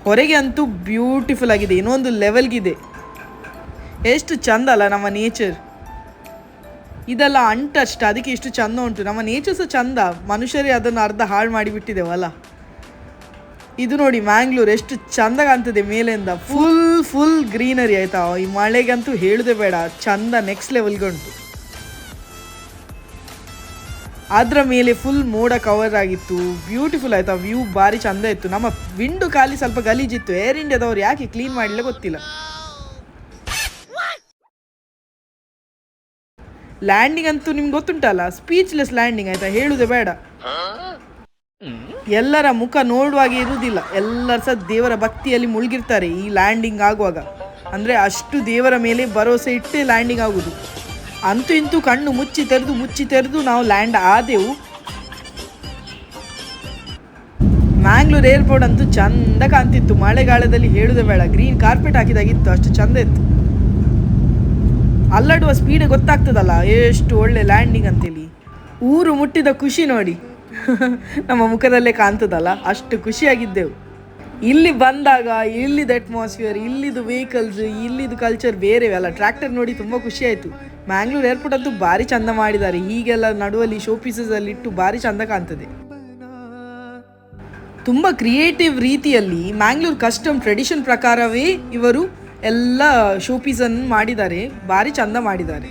ಹೊರಗೆ ಅಂತೂ ಬ್ಯೂಟಿಫುಲ್ ಆಗಿದೆ. ಇನ್ನೊಂದು ಲೆವೆಲ್ಗಿದೆ ಎಷ್ಟು ಚಂದ ಅಲ್ಲ ನಮ್ಮ ನೇಚರ್ ಇದೆಲ್ಲ ಅಂಟಷ್ಟ ಅದಕ್ಕೆ ಇಷ್ಟು ಚಂದ ಉಂಟು. ನಮ್ಮ ನೇಚರ್ ಸಹ ಚಂದ. ಮನುಷ್ಯರೇ ಅದನ್ನು ಅರ್ಧ ಹಾಳು ಮಾಡಿಬಿಟ್ಟಿದ್ದೇವಲ್ಲ ಇದು ನೋಡಿ ಮ್ಯಾಂಗ್ಳೂರ್, ಎಷ್ಟು ಚಂದ ಕಾಣ್ತದೆ ಮೇಲಿಂದ. ಫುಲ್ ಫುಲ್ ಗ್ರೀನರಿ ಆಯ್ತಾ? ಈ ಮಳೆಗಂತೂ ಹೇಳುದೇ ಬೇಡ, ಚಂದ ನೆಕ್ಸ್ಟ್ ಲೆವೆಲ್ಗೆ ಉಂಟು. ಅದರ ಮೇಲೆ ಫುಲ್ ಮೋಡ ಕವರ್ ಆಗಿತ್ತು. ಬ್ಯೂಟಿಫುಲ್ ಆಯ್ತಾ? ವ್ಯೂ ಭಾರಿ ಚಂದ ಇತ್ತು. ನಮ್ಮ ವಿಂಡೋ ಖಾಲಿ ಸ್ವಲ್ಪ ಗಲೀಜಿತ್ತು. ಏರ್ ಇಂಡಿಯಾದವ್ರು ಯಾಕೆ ಕ್ಲೀನ್ ಮಾಡಲಿಲ್ಲ ಗೊತ್ತಿಲ್ಲ. ಲ್ಯಾಂಡಿಂಗ್ ಅಂತೂ ನಿಮ್ಗೆ ಗೊತ್ತುಂಟಲ್ಲ? ಸ್ಪೀಚ್ಲೆಸ್ ಲ್ಯಾಂಡಿಂಗ್ ಆಯ್ತಾ? ಹೇಳುದೇ ಬೇಡ. ಎಲ್ಲರ ಮುಖ ನೋಡುವಾಗೆ ಇರುವುದಿಲ್ಲ ಎಲ್ಲರೂ ಸಹ ದೇವರ ಭಕ್ತಿಯಲ್ಲಿ ಮುಳುಗಿರ್ತಾರೆ ಈ ಲ್ಯಾಂಡಿಂಗ್ ಆಗುವಾಗ. ಅಂದರೆ ಅಷ್ಟು ದೇವರ ಮೇಲೆ ಭರವಸೆ ಇಟ್ಟೇ ಲ್ಯಾಂಡಿಂಗ್ ಆಗುದು. ಅಂತೂ ಇಂತೂ ಕಣ್ಣು ಮುಚ್ಚಿ ತೆರೆದು ಮುಚ್ಚಿ ತೆರೆದು ನಾವು ಲ್ಯಾಂಡ್ ಆದೆವು. ಮ್ಯಾಂಗ್ಳೂರ್ ಏರ್ಪೋರ್ಟ್ ಅಂತೂ ಚಂದ ಕಾಣ್ತಿತ್ತು. ಮಳೆಗಾಲದಲ್ಲಿ ಹೇಳುದೇ ಬೇಡ. ಗ್ರೀನ್ ಕಾರ್ಪೆಟ್ ಹಾಕಿದಾಗಿತ್ತು. ಅಷ್ಟು ಚಂದ ಇತ್ತು. ಅಲ್ಲಾಡುವ ಸ್ಪೀಡ್ ಗೊತ್ತಾಗ್ತದಲ್ಲ, ಎಷ್ಟು ಒಳ್ಳೆ ಲ್ಯಾಂಡಿಂಗ್ ಅಂತೇಳಿ. ಊರು ಮುಟ್ಟಿದ ಖುಷಿ ನೋಡಿ. ನಮ್ಮ ಮುಖದಲ್ಲೇ ಕಾಣ್ತದಲ್ಲ, ಅಷ್ಟು ಖುಷಿಯಾಗಿದ್ದೆವು. ಇಲ್ಲಿ ಬಂದಾಗ, ಇಲ್ಲಿದ ಅಟ್ಮಾಸ್ಫಿಯರ್ ಇಲ್ಲಿದು ವೆಹಿಕಲ್ಸ್ ಇಲ್ಲಿದು ಕಲ್ಚರ್ ಬೇರೆ ಅಲ್ಲ. ಟ್ರ್ಯಾಕ್ಟರ್ ನೋಡಿ ತುಂಬ ಖುಷಿ ಆಯಿತು. ಮ್ಯಾಂಗ್ಳೂರ್ ಏರ್ಪೋರ್ಟ್ ಅಂತೂ ಭಾರಿ ಚಂದ ಮಾಡಿದ್ದಾರೆ. ಹೀಗೆಲ್ಲ ನಡುವಲ್ಲಿ ಶೋ ಪೀಸಸಲ್ಲಿ ಇಟ್ಟು ಭಾರಿ ಚಂದ ಕಾಣ್ತದೆ. ತುಂಬ ಕ್ರಿಯೇಟಿವ್ ರೀತಿಯಲ್ಲಿ ಮ್ಯಾಂಗ್ಳೂರ್ ಕಸ್ಟಮ್ ಟ್ರೆಡಿಷನ್ ಪ್ರಕಾರವೇ ಇವರು ಎಲ್ಲ ಶೋ ಪೀಸನ್ನು ಮಾಡಿದ್ದಾರೆ, ಭಾರಿ ಚಂದ ಮಾಡಿದ್ದಾರೆ.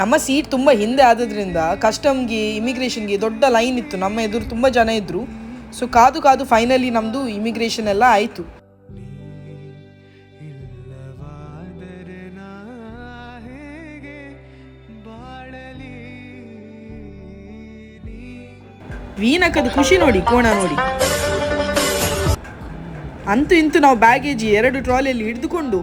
ನಮ್ಮ ಸೀಟ್ ತುಂಬ ಹಿಂದೆ ಆದದ್ರಿಂದ ಕಸ್ಟಮ್ಗೆ, ಇಮಿಗ್ರೇಷನ್ಗೆ ದೊಡ್ಡ ಲೈನ್ ಇತ್ತು. ನಮ್ಮ ಎದುರು ತುಂಬ ಜನ ಇದ್ದರು ಸೊ, ಕಾದು ಕಾದು ಫೈನಲಿ ನಮ್ಮದು ಇಮಿಗ್ರೇಷನ್ ಎಲ್ಲ ಆಯಿತು. ವೀನಕದ ಖುಷಿ ನೋಡಿ, ಕೋಣ ನೋಡಿ. ಅಂತೂ ಇಂತೂ ನಾವು ಬ್ಯಾಗೇಜ್ ಎರಡು ಟ್ರಾಲಿಯಲ್ಲಿ ಹಿಡಿದುಕೊಂಡು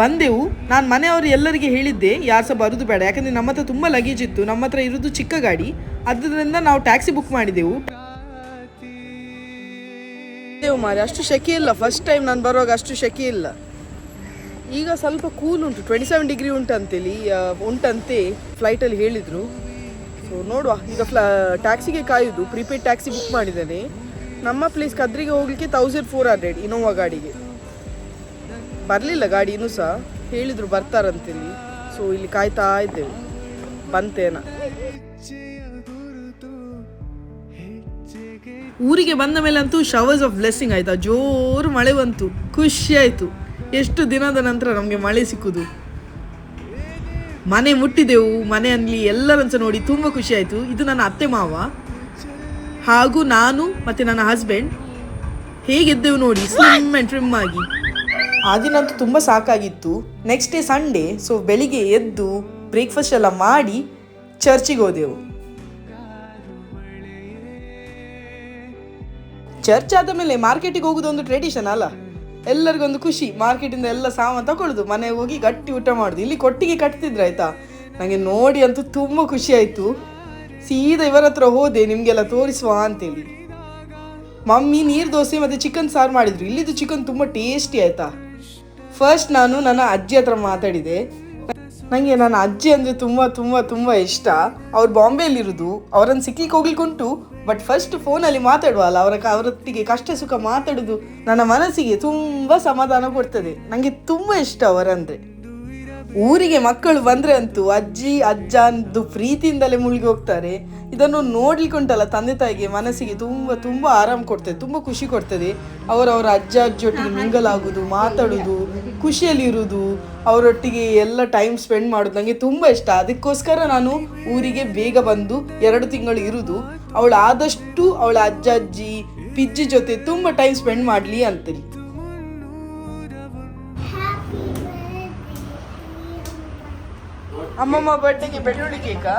ಬಂದೆವು. ನಾನು ಮನೆಯವರು ಎಲ್ಲರಿಗೆ ಹೇಳಿದ್ದೆ, ಯಾರು ಸಹ ಬರೋದು ಬೇಡ. ಯಾಕಂದರೆ ನಮ್ಮ ಹತ್ರ ತುಂಬ ಲಗೇಜ್ ಇತ್ತು. ನಮ್ಮ ಹತ್ರ ಇರೋದು ಚಿಕ್ಕ ಗಾಡಿ. ಅದರಿಂದ ನಾವು ಟ್ಯಾಕ್ಸಿ ಬುಕ್ ಮಾಡಿದೆವು. ಮಾರಿ, ಅಷ್ಟು ಶೆಕೆ ಇಲ್ಲ. ಫಸ್ಟ್ ಟೈಮ್ ನಾನು ಬರುವಾಗ ಅಷ್ಟು ಶೆಕೆ ಇಲ್ಲ. ಈಗ ಸ್ವಲ್ಪ ಕೂಲ್ ಉಂಟು. ಟ್ವೆಂಟಿ ಸೆವೆನ್ ಡಿಗ್ರಿ ಉಂಟಂತೇಳಿ ಉಂಟಂತೆ ಫ್ಲೈಟಲ್ಲಿ ಹೇಳಿದರು. ಸೊ ನೋಡುವ. ಈಗ ಫ್ಲ ಟ್ಯಾಕ್ಸಿಗೆ ಕಾಯೋದು. ಪ್ರಿಪೇಯ್ಡ್ ಟ್ಯಾಕ್ಸಿ ಬುಕ್ ಮಾಡಿದ್ದೇನೆ. ನಮ್ಮ ಪ್ಲೇಸ್ ಕದ್ರಿಗೆ ಹೋಗ್ಲಿಕ್ಕೆ ತೌಸಂಡ್ ಫೋರ್ ಹಂಡ್ರೆಡ್ ಇನೋವಾ ಗಾಡಿಗೆ. ಬರಲಿಲ್ಲ ಗಾಡಿ ಇನ್ನೂ ಸಹ. ಹೇಳಿದರು ಇಲ್ಲಿ ಸೊ ಇಲ್ಲಿ ಕಾಯ್ತಾ ಇದ್ದೇವೆ. ಬಂತೇನ. ಊರಿಗೆ ಬಂದ ಮೇಲೆ ಅಂತೂ ಶವರ್ಸ್ ಆಫ್ ಬ್ಲೆಸ್ಸಿಂಗ್ ಆಯ್ತಾ ಜೋರು ಮಳೆ ಬಂತು. ಖುಷಿ ಆಯಿತು. ಎಷ್ಟು ದಿನದ ನಂತರ ನಮಗೆ ಮಳೆ ಸಿಕ್ಕುದು. ಮನೆ ಮುಟ್ಟಿದೆವು. ಮನೆಯಲ್ಲಿ ಎಲ್ಲರನ್ನು ನೋಡಿ ತುಂಬ ಖುಷಿ ಆಯಿತು. ಇದು ನನ್ನ ಅತ್ತೆ ಮಾವ. ಹಾಗೂ ನಾನು ಮತ್ತೆ ನನ್ನ ಹಸ್ಬೆಂಡ್ ಹೇಗೆದ್ದೆವು ನೋಡಿ ಸ್ಲಿಮ್ ಆ್ಯಂಡ್ ಟ್ರಿಮ್ ಆಗಿ. ಆ ದಿನ ಅಂತೂ ತುಂಬ ಸಾಕಾಗಿತ್ತು. ನೆಕ್ಸ್ಟ್ ಡೇ ಸಂಡೇ ಸೊ ಬೆಳಿಗ್ಗೆ ಎದ್ದು ಬ್ರೇಕ್ಫಾಸ್ಟ್ ಎಲ್ಲ ಮಾಡಿ ಚರ್ಚಿಗೆ ಹೋದೆವು. ಚರ್ಚ್ ಆದ ಮೇಲೆ ಮಾರ್ಕೆಟಿಗೆ ಹೋಗೋದು ಒಂದು ಟ್ರೆಡಿಷನ್ ಅಲ್ಲ? ಎಲ್ಲರಿಗೊಂದು ಖುಷಿ ಮಾರ್ಕೆಟಿಂದ ಎಲ್ಲ ಸಾಮಾನು ತಗೊಳ್ಳೋದು ಮನೆಗೆ ಹೋಗಿ ಗಟ್ಟಿ ಊಟ ಮಾಡೋದು. ಇಲ್ಲಿ ಕೊಟ್ಟಿಗೆ ಕಟ್ತಿದ್ರು, ಆಯ್ತಾ? ನನಗೆ ನೋಡಿ ಅಂತೂ ತುಂಬ ಖುಷಿ ಆಯಿತು. ಸೀದಾ ಇವರ ಹತ್ರ ಹೋದೆ, ನಿಮಗೆಲ್ಲ ತೋರಿಸುವ ಅಂತೇಳಿ. ಮಮ್ಮಿ ನೀರು ದೋಸೆ ಮತ್ತು ಚಿಕನ್ ಸಾರು ಮಾಡಿದ್ರು. ಇಲ್ಲಿದ್ದು ಚಿಕನ್ ತುಂಬ ಟೇಸ್ಟಿ ಆಯಿತಾ? ಫಸ್ಟ್ ನಾನು ನನ್ನ ಅಜ್ಜಿ ಹತ್ರ ಮಾತಾಡಿದೆ. ನನಗೆ ನನ್ನ ಅಜ್ಜಿ ಅಂದರೆ ತುಂಬ ತುಂಬ ತುಂಬ ಇಷ್ಟ. ಅವ್ರು ಬಾಂಬೆಯಲ್ಲಿರೋದು, ಅವರನ್ನು ಸಿಕ್ಲಿಕ್ಕೆ ಹೋಗ್ಲಿಕ್ಕೆ ಉಂಟು. ಬಟ್ ಫಸ್ಟ್ ಫೋನಲ್ಲಿ ಮಾತಾಡುವಲ್ಲ, ಅವರ ಅವರೊಟ್ಟಿಗೆ ಕಷ್ಟ ಸುಖ ಮಾತಾಡೋದು ನನ್ನ ಮನಸ್ಸಿಗೆ ತುಂಬ ಸಮಾಧಾನ ಕೊಡ್ತದೆ. ನನಗೆ ತುಂಬ ಇಷ್ಟ ಅವರಂದರೆ. ಊರಿಗೆ ಮಕ್ಕಳು ಬಂದರೆ ಅಂತೂ ಅಜ್ಜಿ ಅಜ್ಜ ಅಂದು ಪ್ರೀತಿಯಿಂದಲೇ ಮುಳುಗಿ ಹೋಗ್ತಾರೆ. ಇದನ್ನು ನೋಡ್ಲಿಕ್ಕುಂಟಲ್ಲ ತಂದೆ ತಾಯಿಗೆ ಮನಸ್ಸಿಗೆ ತುಂಬ ತುಂಬ ಆರಾಮ ಕೊಡ್ತದೆ ತುಂಬ ಖುಷಿ ಕೊಡ್ತದೆ. ಅವರವರ ಅಜ್ಜ ಅಜ್ಜೊಟ್ಟಿಗೆ ಮಿಂಗಲ್ ಆಗೋದು ಮಾತಾಡೋದು ಖುಷಿಯಲ್ಲಿ ಇರುವುದು ಅವರೊಟ್ಟಿಗೆ ಎಲ್ಲ ಟೈಮ್ ಸ್ಪೆಂಡ್ ಮಾಡೋದು ನಂಗೆ ತುಂಬ ಇಷ್ಟ. ಅದಕ್ಕೋಸ್ಕರ ನಾನು ಊರಿಗೆ ಬೇಗ ಬಂದು ಎರಡು ತಿಂಗಳು ಇರುದು. ಅವಳು ಆದಷ್ಟು ಅವಳ ಅಜ್ಜ ಅಜ್ಜಿ ಪಿಜ್ಜಿ ಜೊತೆ ತುಂಬ ಟೈಮ್ ಸ್ಪೆಂಡ್ ಮಾಡಲಿ ಅಂತೇಳಿ ಅಮ್ಮಮ್ಮ ಬರ್ಡೇಗೆ ಬೆಳ್ಳುಳ್ಳಿ ಕೇಕಾ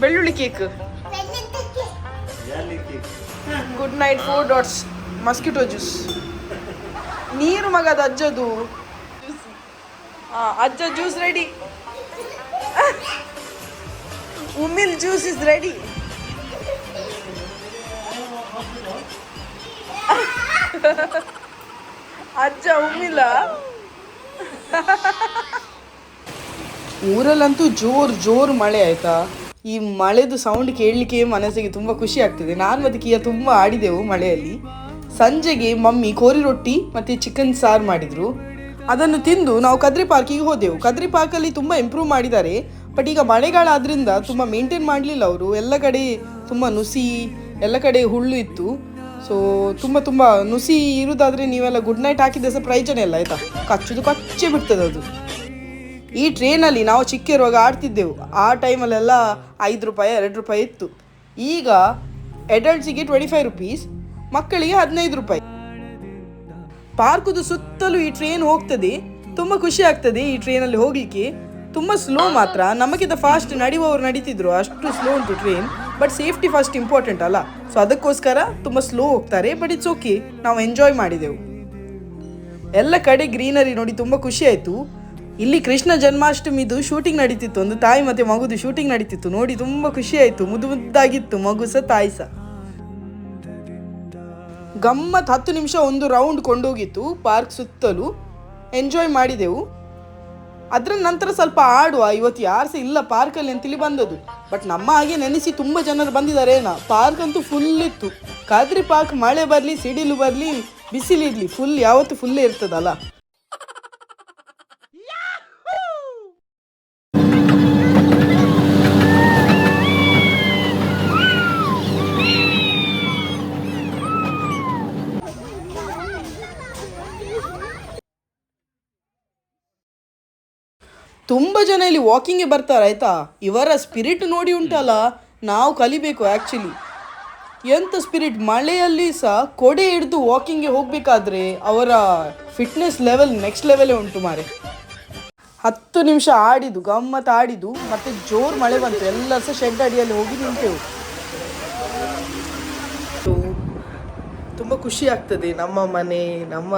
ಬೆಳ್ಳುಳ್ಳಿ cake good night four dots mosquito juice ನೀರು ಮಗದ ಅಜ್ಜದು ಹಾಂ ಅಜ್ಜ ಜ್ಯೂಸ್ ರೆಡಿ ಉಮ್ಮಿಲ್ ಜ್ಯೂಸ್ ಇಸ್ ರೆಡಿ ಅಜ್ಜ ಉಮ್ಮಿಲ್ಲ ಊರಲ್ಲಂತೂ ಜೋರು ಜೋರು ಮಳೆ ಆಯ್ತಾ? ಈ ಮಳೆದು ಸೌಂಡ್ ಕೇಳಲಿಕ್ಕೆ ಮನಸ್ಸಿಗೆ ತುಂಬ ಖುಷಿ ಆಗ್ತದೆ. ನಾನು ಮತ್ತು ಕಿಯ ತುಂಬ ಆಡಿದೆವು ಮಳೆಯಲ್ಲಿ. ಸಂಜೆಗೆ ಮಮ್ಮಿ ಕೋರಿ ರೊಟ್ಟಿ ಮತ್ತು ಚಿಕನ್ ಸಾರು ಮಾಡಿದರು. ಅದನ್ನು ತಿಂದು ನಾವು ಕದ್ರಿ ಪಾರ್ಕಿಗೆ ಹೋದೆವು. ಕದ್ರಿ ಪಾರ್ಕಲ್ಲಿ ತುಂಬ ಇಂಪ್ರೂವ್ ಮಾಡಿದ್ದಾರೆ. ಬಟ್ ಈಗ ಮಳೆಗಾಲ ಆದ್ರಿಂದ ತುಂಬ ಮೇಂಟೈನ್ ಮಾಡಲಿಲ್ಲ ಅವರು. ಎಲ್ಲ ಕಡೆ ತುಂಬ ನುಸಿ, ಎಲ್ಲ ಕಡೆ ಹುಳ್ಳು ಇತ್ತು. ಸೊ ತುಂಬ ತುಂಬ ನುಸಿ ಇರುವುದಾದ್ರೆ ನೀವೆಲ್ಲ ಗುಡ್ ನೈಟ್ ಹಾಕಿದ್ದೆ ಸಹ ಪ್ರಯೋಜನ ಇಲ್ಲ, ಆಯಿತಾ? ಕಚ್ಚುದು ಕಚ್ಚೆ ಬಿಡ್ತದೆ ಅದು. ಈ ಟ್ರೈನಲ್ಲಿ ನಾವು ಚಿಕ್ಕಿರುವಾಗ ಆಡ್ತಿದ್ದೆವು. ಆ ಟೈಮಲ್ಲೆಲ್ಲ ಐದು ರೂಪಾಯಿ, ಎರಡು ರೂಪಾಯಿ ಇತ್ತು. ಈಗ ಅಡಲ್ಟ್ಸಿಗೆ ಟ್ವೆಂಟಿ ಫೈವ್ ರುಪೀಸ್ ಮಕ್ಕಳಿಗೆ ಹದಿನೈದು ರೂಪಾಯಿ. ಪಾರ್ಕುದು ಸುತ್ತಲೂ ಈ ಟ್ರೈನ್ ಹೋಗ್ತದೆ. ತುಂಬ ಖುಷಿ ಆಗ್ತದೆ ಈ ಟ್ರೈನಲ್ಲಿ ಹೋಗಲಿಕ್ಕೆ. ತುಂಬ ಸ್ಲೋ ಮಾತ್ರ. ನಮಗಿಂತ ಫಾಸ್ಟ್ ನಡೆಯುವವರು ನಡೀತಿದ್ರು. ಅಷ್ಟು ಸ್ಲೋ ಉಂಟು train but safety first important ಅಲ್ಲ. ಸೊ ಅದಕ್ಕೋಸ್ಕರ ತುಂಬ ಸ್ಲೋ ಹೋಗ್ತಾರೆ ಬಟ್ ಇಟ್ಸ್ ಓಕೆ ನಾವು ಎಂಜಾಯ್ ಮಾಡಿದೆವು. ಎಲ್ಲ ಕಡೆ ಗ್ರೀನರಿ ನೋಡಿ ತುಂಬ ಖುಷಿ ಆಯಿತು. ಇಲ್ಲಿ ಕೃಷ್ಣ ಜನ್ಮಾಷ್ಟಮಿದು ಶೂಟಿಂಗ್ ನಡೀತಿತ್ತು. ಒಂದು ತಾಯಿ ಮತ್ತು ಮಗುದು ಶೂಟಿಂಗ್ ನಡೀತಿತ್ತು. ನೋಡಿ ತುಂಬ ಖುಷಿ ಆಯಿತು. ಮುದ್ದು ಮುದ್ದಾಗಿತ್ತು ಮಗು ಸಹ, ತಾಯಿ ಸಹ. ಗಮ್ಮತ್ ಹತ್ತು ನಿಮಿಷ ಒಂದು ರೌಂಡ್ ಕೊಂಡೋಗಿತ್ತು ಪಾರ್ಕ್ ಸುತ್ತಲೂ. ಎಂಜಾಯ್ ಮಾಡಿದೆವು. ಅದರ ನಂತರ ಸ್ವಲ್ಪ ಆಡುವ. ಇವತ್ತು ಯಾರು ಸಹ ಇಲ್ಲ ಪಾರ್ಕಲ್ಲಿ ಅಂತೇಳಿ ಬಂದದ್ದು. ಬಟ್ ನಮ್ಮ ಹಾಗೆ ನೆನೆಸಿ ತುಂಬ ಜನರು ಬಂದಿದ್ದಾರೆ. ನಾ ಪಾರ್ಕ್ ಅಂತೂ ಫುಲ್ ಇತ್ತು. ಕಾದ್ರಿ ಪಾರ್ಕ್ ಮಳೆ ಬರಲಿ, ಸಿಡಿಲು ಬರಲಿ, ಬಿಸಿಲಿರಲಿ ಫುಲ್ ಯಾವತ್ತು ಫುಲ್ಲೇ ಇರ್ತದಲ್ಲ. ತುಂಬ ಜನ ಇಲ್ಲಿ ವಾಕಿಂಗ್ಗೆ ಬರ್ತಾರೆ, ಆಯ್ತಾ? ಇವರ ಸ್ಪಿರಿಟ್ ನೋಡಿ ಉಂಟಲ್ಲ, ನಾವು ಕಲಿಬೇಕು ಆ್ಯಕ್ಚುಲಿ ಎಂಥ ಸ್ಪಿರಿಟ್ ಮಳೆಯಲ್ಲಿ ಸಹ ಕೊಡೆ ಹಿಡಿದು ವಾಕಿಂಗ್ಗೆ ಹೋಗಬೇಕಾದ್ರೆ ಅವರ ಫಿಟ್ನೆಸ್ ಲೆವೆಲ್ ನೆಕ್ಸ್ಟ್ ಲೆವೆಲೇ ಉಂಟು ಮಾರೆ. ಹತ್ತು ನಿಮಿಷ ಆಡಿದ್ದು, ಗಮ್ಮತ್ ಆಡಿದ್ದು, ಮತ್ತೆ ಜೋರು ಮಳೆ ಬಂತು. ಎಲ್ಲ ಸಹ ಶೆಡ್ ಅಡಿಯಲ್ಲಿ ಹೋಗಿ ನಿಂತೆವು. ತುಂಬ ಖುಷಿ ಆಗ್ತದೆ ನಮ್ಮ ಮನೆ, ನಮ್ಮ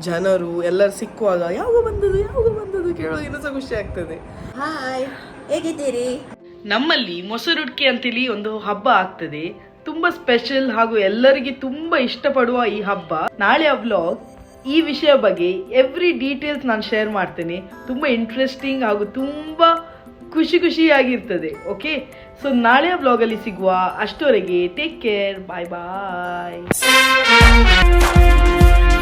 ಜನರು ಎಲ್ಲರೂ ಸಿಕ್ಕುವಾಗ ಯಾವಾಗ ಬಂದದ್ದು ಯಾವಾಗ ಬಂದದ್ದು ಕೇಳೋದು ಇನ್ನೂ ಸಹ ಖುಷಿ ಆಗ್ತದೆ. ಹಾಯ್ ಹೇಗಿದ್ದೀರಿ? ನಮ್ಮಲ್ಲಿ ಮೊಸರುಡ್ಕಿ ಅಂತೇಳಿ ಒಂದು ಹಬ್ಬ ಆಗ್ತದೆ. ತುಂಬಾ ಸ್ಪೆಷಲ್ ಹಾಗೂ ಎಲ್ಲರಿಗೆ ತುಂಬಾ ಇಷ್ಟಪಡುವ ಈ ಹಬ್ಬ. ನಾಳೆ ವ್ಲಾಗ್ ಈ ವಿಷಯ ಬಗ್ಗೆ ಎವ್ರಿ ಡೀಟೇಲ್ಸ್ ನಾನು ಶೇರ್ ಮಾಡ್ತೇನೆ. ತುಂಬಾ ಇಂಟ್ರೆಸ್ಟಿಂಗ್ ಹಾಗೂ ತುಂಬಾ ಖುಷಿ ಖುಷಿಯಾಗಿರ್ತದೆ ಓಕೆ ಸೊ ನಾಳೆಯ ವ್ಲಾಗಲ್ಲಿ ಸಿಗುವ ಅಷ್ಟವರೆಗೆ take care bye bye